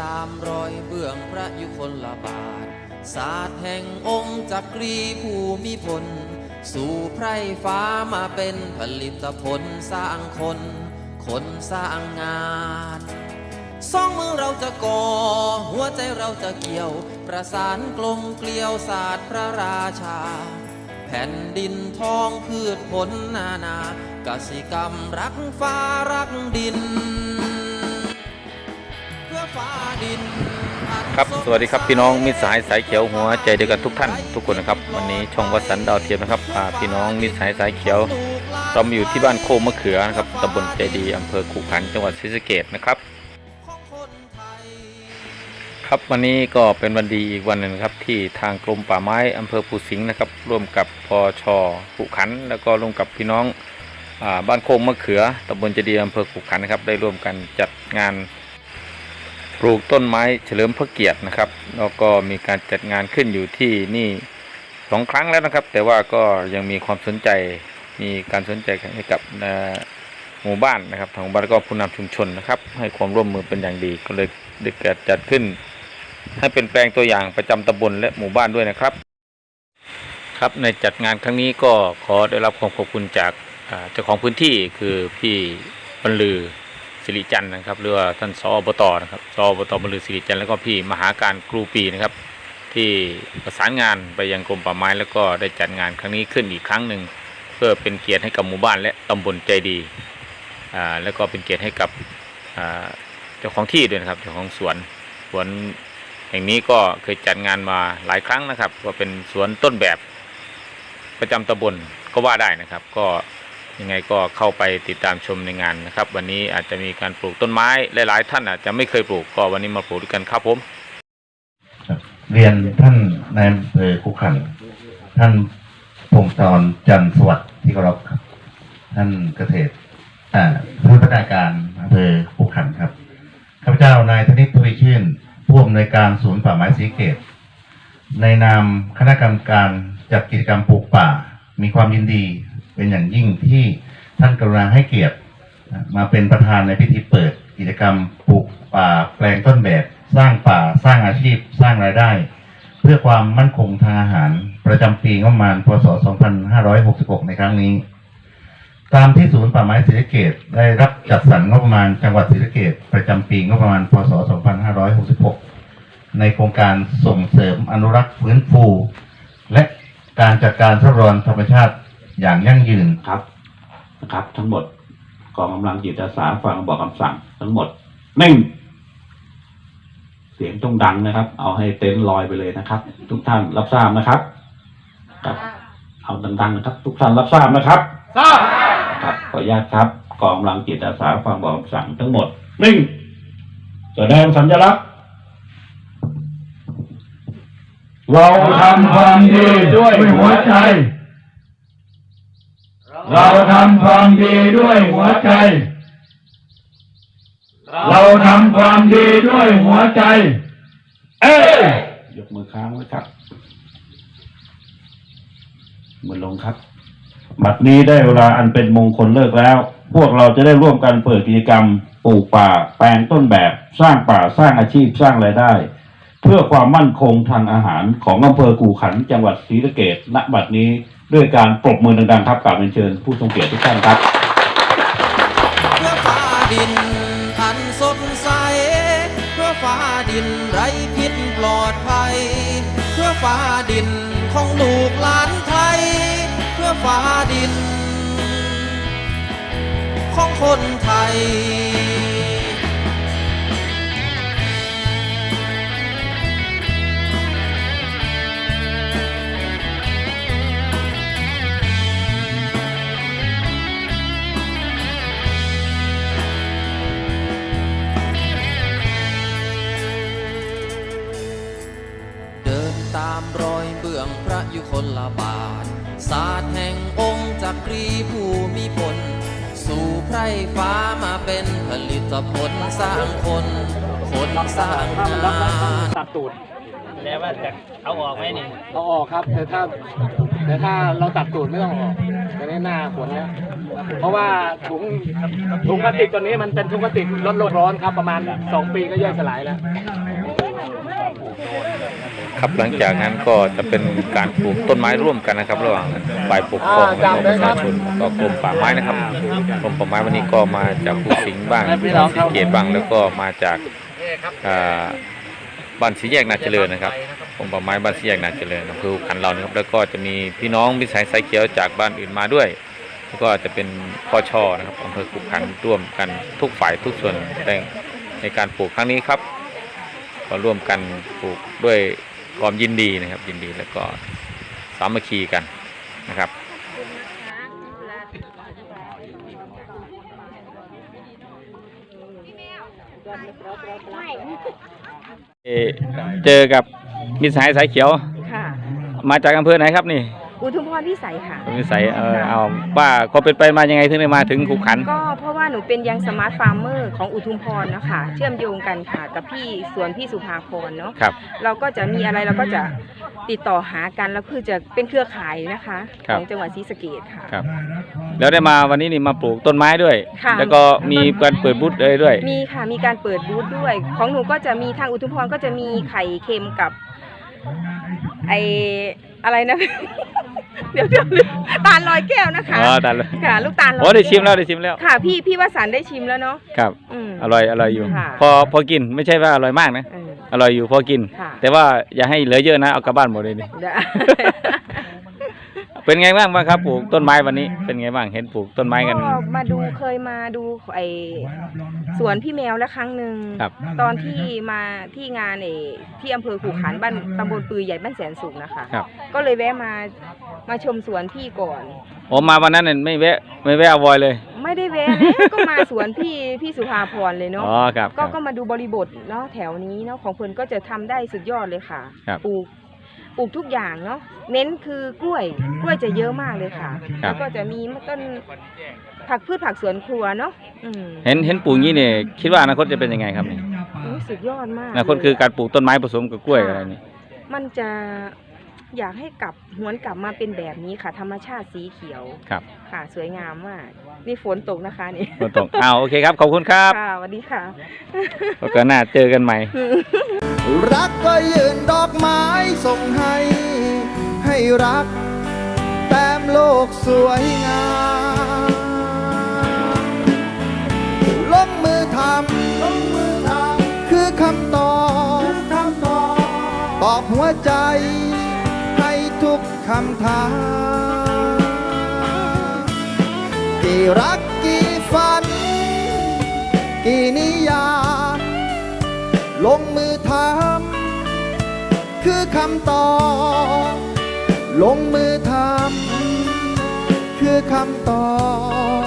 ตามรอยเบื้องพระยุคลบาท ศาสตร์แห่งองค์จักรีภูมิพล สู่ไพร่ฟ้ามาเป็นผลิตผลสร้างคน คนสร้างงานสองมือเราจะก่อ หัวใจเราจะเกี่ยว ประสานกลมเกลียวศาสตร์พระราชา แผ่นดินทองพืชผลนานากสิกรรมรักฟ้ารักดิน ครับสวัสดีครับพี่น้องมิตรสายสายเขียวหัวใจเดียวกันทุกท่านทุกคนนะครับ วันนี้ช่องวัสันดาวเทียมนะครับพาพี่น้องมิตรสายสายเขียว เรามาอยู่ที่บ้านโคมะเขือนะครับตำบลใจดีอำเภอขุขันจังหวัดศรีสะเกษนะครับ ครับวันนี้ก็เป็นวันดีอีกวันหนึ่งครับที่ทางกรมป่าไม้อำเภอภูสิงห์นะครับ ร่วมกับพชขุขัน แล้วก็ร่วมกับพี่น้องอบ้านโคกมะเขือตำบลใจดีอำเภอขุขันนะครับได้ร่วมกันจัดงาน ปลูกต้นไม้เฉลิมพระเกียรตินะครับ แล้วก็มีการจัดงานขึ้นอยู่ที่นี่สองครั้งแล้วนะครับ แต่ว่าก็ยังมีความสนใจมีการสนใจให้กับหมู่บ้านนะครับทางบ้านก็ผู้นำชุมชนนะครับ ให้ความร่วมมือเป็นอย่างดีก็เลยได้เกิดจัดขึ้น ให้เป็นแปลงตัวอย่างประจำตำบลและหมู่บ้านด้วยนะครับ ครับในจัดงานครั้งนี้ก็ขอได้รับความขอบคุณจากเจ้าของพื้นที่คือพี่บรรลือสิริจันทร์นะครับหรือว่าท่านสอบตนะครับ สอบตบรรลือสิริจันทร์แล้วก็พี่มหาการครูปีนะครับ ที่ประสานงานไปยังกรมป่าไม้ แล้วก็ได้จัดงานครั้งนี้ขึ้นอีกครั้งหนึ่งเพื่อเป็นเกียรติให้กับหมู่บ้านและตำบลใจดีอ่าแล้วก็เป็นเกียรติให้กับอ่าเจ้าของที่ด้วยนะครับเจ้าของสวนสวนแห่งนี้ก็เคยจัดงานมาหลายครั้งนะครับ ก็เป็นสวนต้นแบบประจำตำบลก็ว่าได้นะครับ ก็ ยังไงก็เข้าไปติดตามชมในงานนะครับ วันนี้อาจจะมีการปลูกต้นไม้หลายๆ ท่านอาจจะไม่เคยปลูกก็วันนี้มาปลูกด้วยกันครับผมเรียนท่านนายอำเภอคุขัน ท่านพงศธรจันทร์สวัสดิ์ที่เคารพครับ ท่านเกษตรอ่าผู้พัฒนาการอำเภอคุขันครับข้าพเจ้านายธนิตทวีชื่นผู้อำนวยการศูนย์ป่าไม้สีเกต ในนามคณะกรรมการจัดกิจกรรมปลูกป่า มีความยินดี เป็นอย่างยิ่งที่ท่านกรุณาให้เกียรติมาเป็นประธานในพิธีเปิด กิจกรรมปลูกป่าแปลงต้นแบบ สร้างป่าสร้างอาชีพ สร้างรายได้ เพื่อความมั่นคงทางอาหารประจำปีงบประมาณพศ 2566 ในครั้งนี้ ตามที่ศูนย์ป่าไม้ศรีสะเกษได้รับจัดสรรงบประมาณจังหวัดศรีสะเกษประจำปีงบประมาณพศ 2566 ในโครงการส่งเสริมอนุรักษ์ฟื้นฟู และการจัดการทรัพยากรธรรมชาติ อย่างยั่งยืนครับนะครับ ทั้งหมดกองกำลังจิตอาสาฟังบอกคำสั่ง ทั้งหมดนิ่งเสียงต้องดังนะครับ เอาให้เต็นท์ลอยไปเลยนะครับ ทุกท่านรับทราบนะครับครับ เอาดังๆนะครับ ทุกท่านรับทราบนะครับทราบครับขออนุญาตครับ กองกำลังจิตอาสาฟังบอกคำสั่งทั้งหมดนิ่งแสดงสัญลักษณ์เราทำความดีด้วยหัวใจ เราทำความดีด้วยหัวใจ เราทำความดีด้วยหัวใจ เอ้ยยกมือค้างไว้ครับมือลงครับ บัดนี้ได้เวลาอันเป็นมงคลเลิกแล้ว พวกเราจะได้ร่วมกันเปิดกิจกรรมปลูกป่า แปลงต้นแบบ สร้างป่าสร้างอาชีพสร้างรายได้ เพื่อความมั่นคงทางอาหารของอำเภอกู่ขันจังหวัดศรีสะเกษณบัดนี้ ด้วยการปรบมือดังๆครับกราบเชิญผู้ทรงเกียรติทุกท่านครับเพื่อฟ้าดินอันสดใสเพื่อฟ้าดินไร้พิษปลอดภัย เพื่อฟ้าดินของลูกหลานไทย เพื่อฟ้าดิน ของคนไทย พระยุคลบาท ศาสตร์แห่งองค์จักรีภูมิพลสู่ไพร่ฟ้ามาเป็นผลิตผลสร้างคน คนสร้างงานตัดตูดแล้วว่าจะเอาออกไหมนี่เอาออกครับ แต่ถ้าแต่ถ้าเราตัดตูดไม่ต้องออกแต่นี่หน้าขนแล้ว เพราะว่าถุงถุงพลาสติกตัวนี้มันเป็นถุงพลาสติกลดโลกร้อนครับประมาณ 2 ปีก็ย่อยสลายแล้ว ครับหลังจากนั้นก็จะเป็นการปลูกต้นไม้ร่วมกันนะครับ ระหว่างฝ่ายปกครองและก็ประชาชนแล้วก็กรมป่าไม้นะครับกรมป่าไม้วันนี้ก็มาจากภูสิงห์บ้างศรีเกตบ้างแล้วก็มาจากอ่าบ้านสีแยกนาเจริญนะครับกรมป่าไม้บ้านสีแยกนาเจริญอำเภอขันเรานะครับแล้วก็จะมีพี่น้องวิสัยสายเขียวจากบ้านอื่นมาด้วย แล้วก็จะเป็นพ่อช่อนะครับอำเภอขุขันธ์ร่วมกันทุกฝ่ายทุกส่วนในในการปลูกครั้งนี้ครับ ก็ร่วมกันปลูกด้วยความยินดีนะครับ ยินดีแล้วก็สามัคคีกันนะครับเอ่อเจอกับมิตรสหายสายเขียว ค่ะ มาจากอำเภอไหนครับนี่ อุทุมพรพิสัยค่ะมิตรสายเออเอาว่าความเป็นไปมายังไงถึงได้มาถึงขุขันธ์ก็เพราะว่าหนูเป็นยังสมาร์ทฟาร์มเมอร์ของอุทุมพรนะคะเชื่อมโยงกันค่ะกับพี่สวนพี่สุภาพรเนาะครับ เราก็จะมีอะไรเราก็จะติดต่อหากันแล้วคือจะเป็นเครือข่ายนะคะครัขบ องจังหวัดศรีสะเกษค่ะ ครับ แล้วได้มาวันนี้นี่มาปลูกต้นไม้ด้วย ค่ะ แล้วก็มีการเปิดบูธเลยด้วย มีค่ะมีการเปิดบูธด้วย ของหนูก็จะมีทางอุทุมพรก็จะมีไข่เค็มกับไออะไรนะ เดี๋ยวเดี๋ยวลืมตาลลอยแก้วนะคะอ๋อตาลค่ะ ลูกตาลลอยโอ้ได้ก้ชิมแล้วได้ชิมแล้ว ค่ะ พี่พี่วสันต์ได้ชิมแล้วเนาะครับ อืม อร่อยอร่อยอยู่ ค่ะ พอพอกินไม่ใช่ว่าอร่อยมากนะ เออ อร่อยอยู่พอกิน ค่ะ แต่ว่าอย่าให้เหลือเยอะนะเอากลับบ้านหมดเลยนี่ ได้ เป็นไงบ้างบ้างครับปลูกต้นไม้วันนี้ เป็นไงบ้างเห็นปลูกต้นไม้กัน ก็มาดูเคยมาดูไอสวนพี่แมวแล้วครั้งหนึ่งครับ ตอนที่มาที่งานเอที่อำเภอขู่ขันบ้านตำบลปือใหญ่บ้านแสนสุขนะคะ ครับ ก็เลยแวะมามาชมสวนพี่ก่อน ผมมาวันนั้นน่ะไม่แวะไม่แวะอวอยเลย ไม่ได้แวะนะก็มาสวนพี่พี่สุภาพรเลยเนาะ อ๋อครับคก็รับ ก็มาดูบริบทเนาะแถวนี้เนาะของเพิ่นก็จะทำได้สุดยอดเลยค่ะ ครับ ปลูก ปลูกทุกอย่างเนาะเน้นคือกล้วยกล้วยจะเยอะมากเลยค่ะ ครับ แล้วก็จะมีต้นผักพืชผักสวนครัวเนาะอืมเห็นเห็นปลูกอย่างนี้เนี่ยคิดว่าอนาคตจะเป็นยังไงครับนี่โอ้ยสุดยอดมากอนาคตคือการปลูกต้นไม้ผสมกับกล้วยอะไรนี่มันจะอยากให้กลับหวนกลับมาเป็นแบบนี้ค่ะ ธรรมชาติสีเขียวครับค่ะ สวยงามมากนี่ฝนตกนะคะนี่ฝนตกอ้าวโอเคครับขอบคุณครับค่ะสวัสดีค่ะ โอกาสหน้าเจอกันใหม่ รักก็ยืนดอกไม้ ส่งให้ ให้รัก แต้มโลกสวยงามลงมือทำลงมือทำคือคำตอบคำตอบตอบหัวใจ ให้ทุกคำถามกี่รักกี่ฝัน กี่นิยามลงมือ คำตอบลงมือทำคือคำตอบ